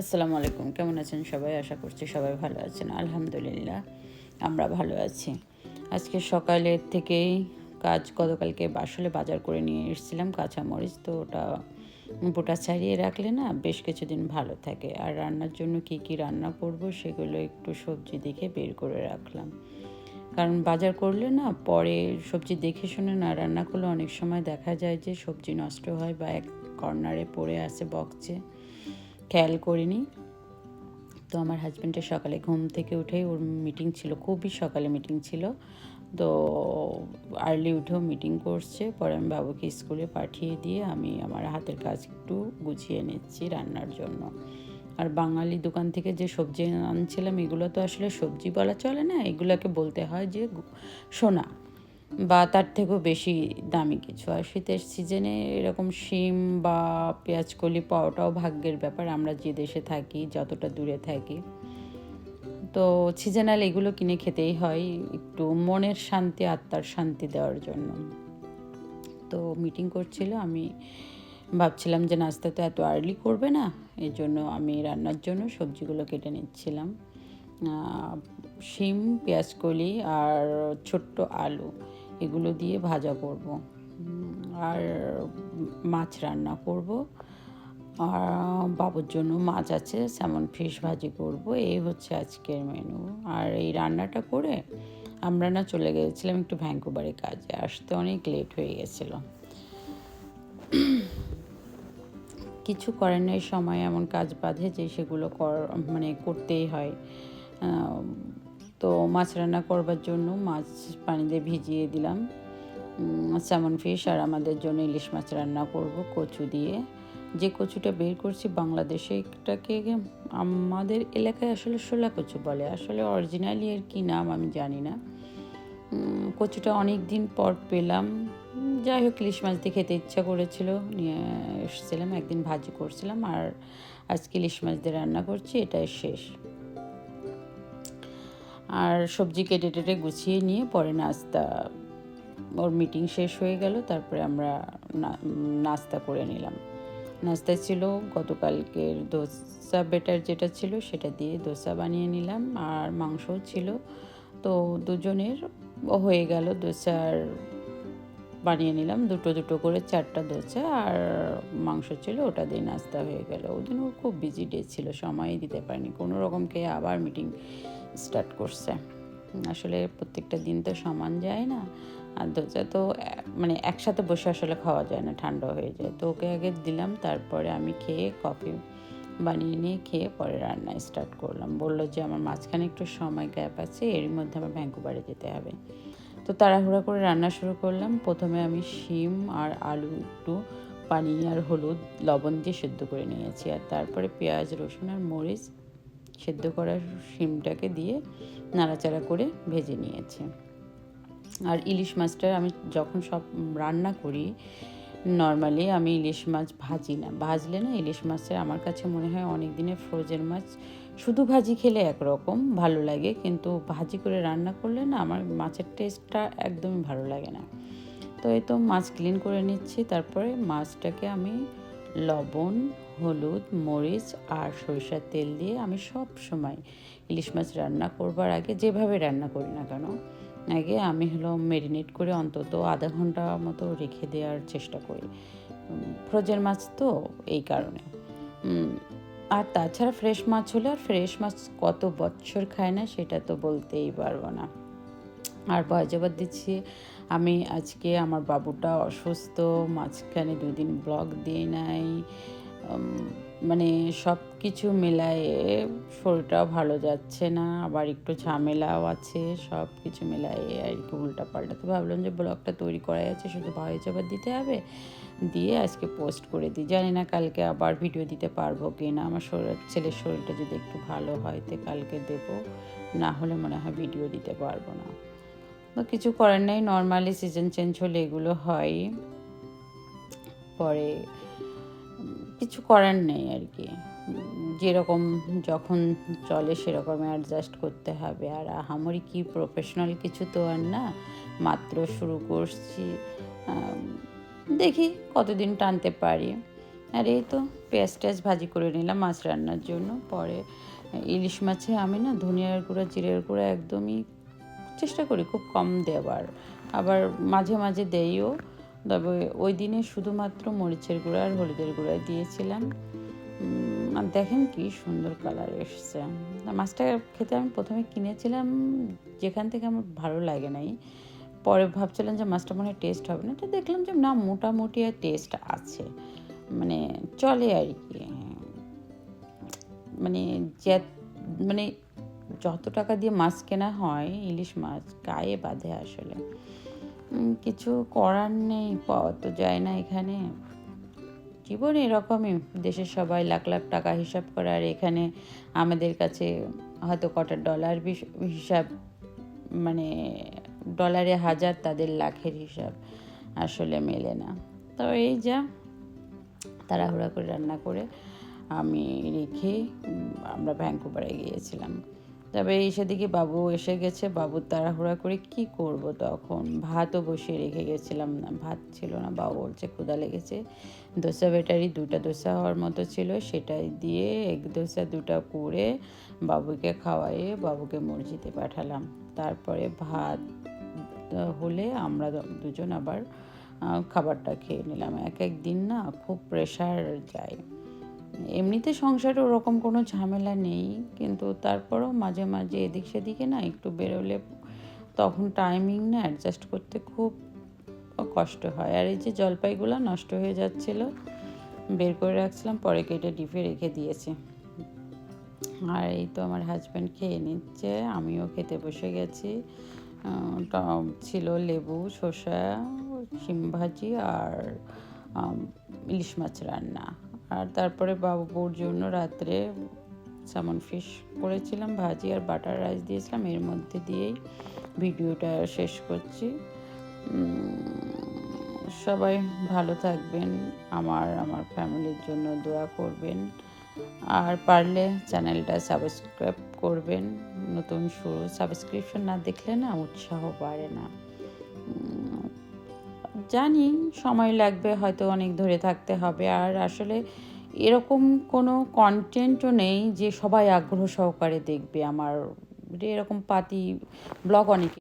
আসসালামু আলাইকুম। কেমন আছেন সবাই? আশা করছি সবাই ভালো আছেন। আলহামদুলিল্লাহ, আমরা ভালো আছি। আজকে সকালের থেকেই কাজ গতকালকে আসলে বাজার করে নিয়ে এসেছিলাম কাঁচামরিচ। তো ওটা বোটা ছাড়িয়ে রাখলে না বেশ কিছুদিন ভালো থাকে। আর রান্নার জন্য কি কি রান্না করব সেগুলো একটু সবজি দেখে বের করে রাখলাম। কারণ বাজার করলে না পরে সবজি দেখে শুনে না রান্না করলে অনেক সময় দেখা যায় যে সবজি নষ্ট হয় বা এক কর্নারে পড়ে আছে বকছে। খেয়াল করিনি। তো আমার হাজব্যান্ডের সকালে ঘুম থেকে উঠেই ওর মিটিং ছিল, খুবই সকালে মিটিং ছিল। তো আর্লি উঠেও মিটিং করছে, পরে আমি বাবুকে স্কুলে পাঠিয়ে দিয়ে আমি আমার হাতের কাজ একটু গুছিয়ে নিচ্ছি রান্নার জন্য। আর বাঙালি দোকান থেকে যে সবজি আনছিলাম, এগুলো তো আসলে সবজি বলা চলে না, এগুলোকে বলতে হয় যে সোনা। বা তার থেকেও বেশি দামি কিছু। আর শীতের সিজনে এরকম শিম বা পেঁয়াজকলি পাওয়াটাও ভাগ্যের ব্যাপার। আমরা যে দেশে থাকি, যতটা দূরে থাকি। তো সিজনাল এগুলো কিনে খেতেই হয় একটু মনের শান্তি, আত্মার শান্তি দেওয়ার জন্য। তো মিটিং করছিল, আমি ভাবছিলাম যে নাস্তা তো এত আর্লি করবে না এই জন্য আমি রান্নার জন্য সবজিগুলো কেটে নিচ্ছিলাম। শিম পেঁয়াজকলি আর ছোট্ট আলু। এগুলো দিয়ে ভাজা করব। আর মাছ রান্না করব। আর বাবুর জন্য মাছ আছে স্যামন ফিশ ভাজি করব। এই হচ্ছে আজকের মেনু আর এই রান্নাটা করে আমরা না চলে গেছিলাম একটু ভ্যাঙ্কুবারে কাজে। আসতে অনেক লেট হয়ে গেছিল। কিছু করার নেই, সময় এমন কাজ বাঁধে যে সেগুলো কর মানে করতেই হয়। তো মাছ রান্না করবার জন্য মাছ পানিতে ভিজিয়ে দিলাম। স্যামন ফিশ আর আমাদের জন্য ইলিশ মাছ রান্না করব কচু দিয়ে। যে কচুটা বের করছি বাংলাদেশে এটাকে আমাদের এলাকায় আসলে শোলা কচু বলে। আসলে অরিজিনালি এর কী নাম আমি জানি না। কচুটা অনেক দিন পর পেলাম। যাই হোক, ইলিশ মাছ দিয়ে খেতে ইচ্ছা করেছিল। নিয়ে এসেছিলাম, একদিন ভাজি করছিলাম আর আজকে ইলিশ মাছ দিয়ে রান্না করছি, এটাই শেষ। আর সবজি কেটে টেটে গুছিয়ে নিয়ে পরে নাস্তা। ওর মিটিং শেষ হয়ে গেল, তারপরে আমরা নাস্তা করে নিলাম। নাস্তা ছিল গতকালকের দোসা বেটার যেটা ছিল সেটা দিয়ে দোসা বানিয়ে নিলাম, আর মাংসও ছিল। তো দুজনের হয়ে গেল দোসার বানিয়ে নিলাম, দুটো দুটো করে চারটা দোসা, আর মাংস ছিল ওটা দিয়ে নাস্তা হয়ে গেল। ওদিন ওর খুব বিজি ডে ছিল সময়ই দিতে পারেনি। কোনো রকম খেয়ে আবার মিটিং স্টার্ট করছে। আসলে প্রত্যেকটা দিন তো সমান যায় না। আর দোসা তো মানে একসাথে বসে আসলে খাওয়া যায় না, ঠান্ডা হয়ে যায়। তো ওকে আগে দিলাম, তারপরে আমি খেয়ে কফি বানিয়ে নিয়ে খেয়ে পরে রান্না স্টার্ট করলাম। বলল যে আমার মাঝখানে একটু সময় গ্যাপ আছে, এর মধ্যে আমার ব্যাঙ্কুবারে যেতে হবে। তো তাড়াহুড়া করে রান্না শুরু করলাম। প্রথমে আমি শিম আর আলু একটু, পানি আর হলুদ, লবণ দিয়ে সেদ্ধ করে নিয়েছি। আর তারপরে পেঁয়াজ, রসুন আর মরিচ সেদ্ধ করা শিমটাকে দিয়ে নাড়াচাড়া করে ভেজে নিয়েছে। আর ইলিশ মাছটা আমি যখন সব রান্না করি নর্মালি আমি ইলিশ মাছ ভাজি না। ভাজলে না ইলিশ মাছের আমার কাছে মনে হয় অনেক দিনের ফ্রোজেন মাছ, শুধু ভাজি খেলে একরকম ভালো লাগে, কিন্তু ভাজি করে রান্না করলে না আমার মাছের টেস্টটা একদমই ভালো লাগে না। তো এই তো মাছ ক্লিন করে নিচ্ছি, তারপরে মাছটাকে আমি লবণ হলুদ, মরিচ আর সরিষার তেল দিয়ে আমি সব সময় ইলিশ মাছ রান্না করবার আগে যেভাবে রান্না করি না কেন, আগে আমি হলো মেরিনেট করে অন্তত আধা ঘণ্টা মতো রেখে দেওয়ার চেষ্টা করি। ফ্রোজেন মাছ তো এই কারণে। আর তাছাড়া ফ্রেশ মাছ হলে আর ফ্রেশ মাছ কত বছর খায় না সেটা তো বলতেই পারব না। আর ভয়জাবাদ দিচ্ছি, আমি আজকে আমার বাবুটা অসুস্থ, মাঝখানে দুদিন ব্লগ দিয়ে নাই মানে সব কিছু মেলায়ে শরীরটাও ভালো যাচ্ছে না, আবার একটু ঝামেলাও আছে সব কিছু মেলায়ে আর কি উল্টা পাল্টা তো ভাবলাম যে ব্লগটা তৈরি করাই আছে, শুধু ভয়জাবাদ দিতে হবে, দিয়ে আজকে পোস্ট করে দিই। জানি না কালকে আবার ভিডিও দিতে পারব কি না আমার শরীর, ছেলের শরীরটা যদি একটু ভালো হয় তো কালকে দেবো, না হলে মনে হয় ভিডিও দিতে পারব না। তো কিছু করার নেই নর্মালি সিজন চেঞ্জ হলে এগুলো হয়, পরে কিছু করার নেই আর কি। যেরকম যখন চলে সেরকম অ্যাডজাস্ট করতে হবে। আর আহামরি কি প্রফেশনাল কিছু তো আর না। মাত্র শুরু করছি। দেখি কতদিন টানতে পারি। আর এই তো পেঁয়াজ টেয়াজ ভাজি করে নিলাম মাছ রান্নার জন্য। পরে ইলিশ মাছে আমি না ধনিয়ার গুঁড়া, জিরের গুঁড়া একদমই চেষ্টা করি খুব কম দেওয়ার। আবার মাঝে মাঝে দেইও। তবে ওই দিনে শুধুমাত্র মরিচের গুঁড়া আর হলুদের গুঁড়া দিয়েছিলাম। আর দেখেন কি সুন্দর কালার এসছে। মাছটা খেতে আমি প্রথমে কিনেছিলাম যেখান থেকে আমার ভালো লাগে নাই। পরে ভাবছিলাম যে মাছটা মনে টেস্ট হবে না, তো দেখলাম যে না, মোটামুটি আর টেস্ট আছে। মানে চলে আর কি। মানে যে মানে যত টাকা দিয়ে মাছ কেনা হয়, ইলিশ মাছ গায়ে বাঁধে আসলে। কিছু করার নেই, পাওয়া তো যায় না এখানে। জীবন এরকমই দেশের সবাই লাখ লাখ টাকা হিসাব করে, আর এখানে আমাদের কাছে হয়তো কটা ডলার হিসাব মানে ডলারে হাজার, তাদের লাখের হিসাব আসলে মেলে না। তো এই যা, তাড়াহুড়া করে রান্না করে আমি রেখে আমরা ভ্যাঙ্কুভারে গিয়েছিলাম। তবে সেদিকে বাবু এসে গেছে, বাবু তাড়াহুড়া করে কি করব তখন? ভাতও বসিয়ে রেখে গেছিলাম না, ভাত ছিল না বাবু বলছে ক্ষুদা লেগেছে। দোসা ব্যাটারি দুটা দোসা হওয়ার মতো ছিল, সেটাই দিয়ে এক দোসা দুটা করে বাবুকে খাওয়াইয়ে বাবুকে মসজিদে পাঠালাম। তারপরে ভাত হলে আমরা দুজন আবার খাবারটা খেয়ে নিলাম। এক এক দিন না খুব প্রেশার যায়। এমনিতে সংসারে ওরকম কোনো ঝামেলা নেই, কিন্তু তারপরও মাঝে মাঝে এদিক সেদিকে না একটু বেরোলে তখন টাইমিং না অ্যাডজাস্ট করতে খুব কষ্ট হয়। আর এই যে জলপাইগুলো নষ্ট হয়ে যাচ্ছিল, বের করে রাখছিলাম, পরে কেটে ডিপে রেখে দিয়েছি। আর এই তো আমার হাজব্যান্ড খেয়ে নিচ্ছে, আমিও খেতে বসে গেছি। ছিল লেবু, শসা, শিম ভাজি আর ইলিশ মাছ রান্না। আর তারপরে বাবুর জন্য রাত্রে সামন ফিশ করেছিলাম, ভাজি আর বাটার রাইস দিয়েছিলাম। এর মধ্যে দিয়েই ভিডিওটা শেষ করছি। সবাই ভালো থাকবেন, আমার আমার ফ্যামিলির জন্য দোয়া করবেন। আর পারলে চ্যানেলটা সাবস্ক্রাইব করবেন। নতুন শুরু সাবস্ক্রিপশন না দেখলে না উৎসাহ বাড়ে না। জানি সময় লাগবে, হয়তো অনেক ধরে থাকতে হবে। আর আসলে এরকম কোনো কন্টেন্টও নেই যে সবাই আগ্রহ সহকারে দেখবে। আমার এরকম পাতি ব্লগ অনেকে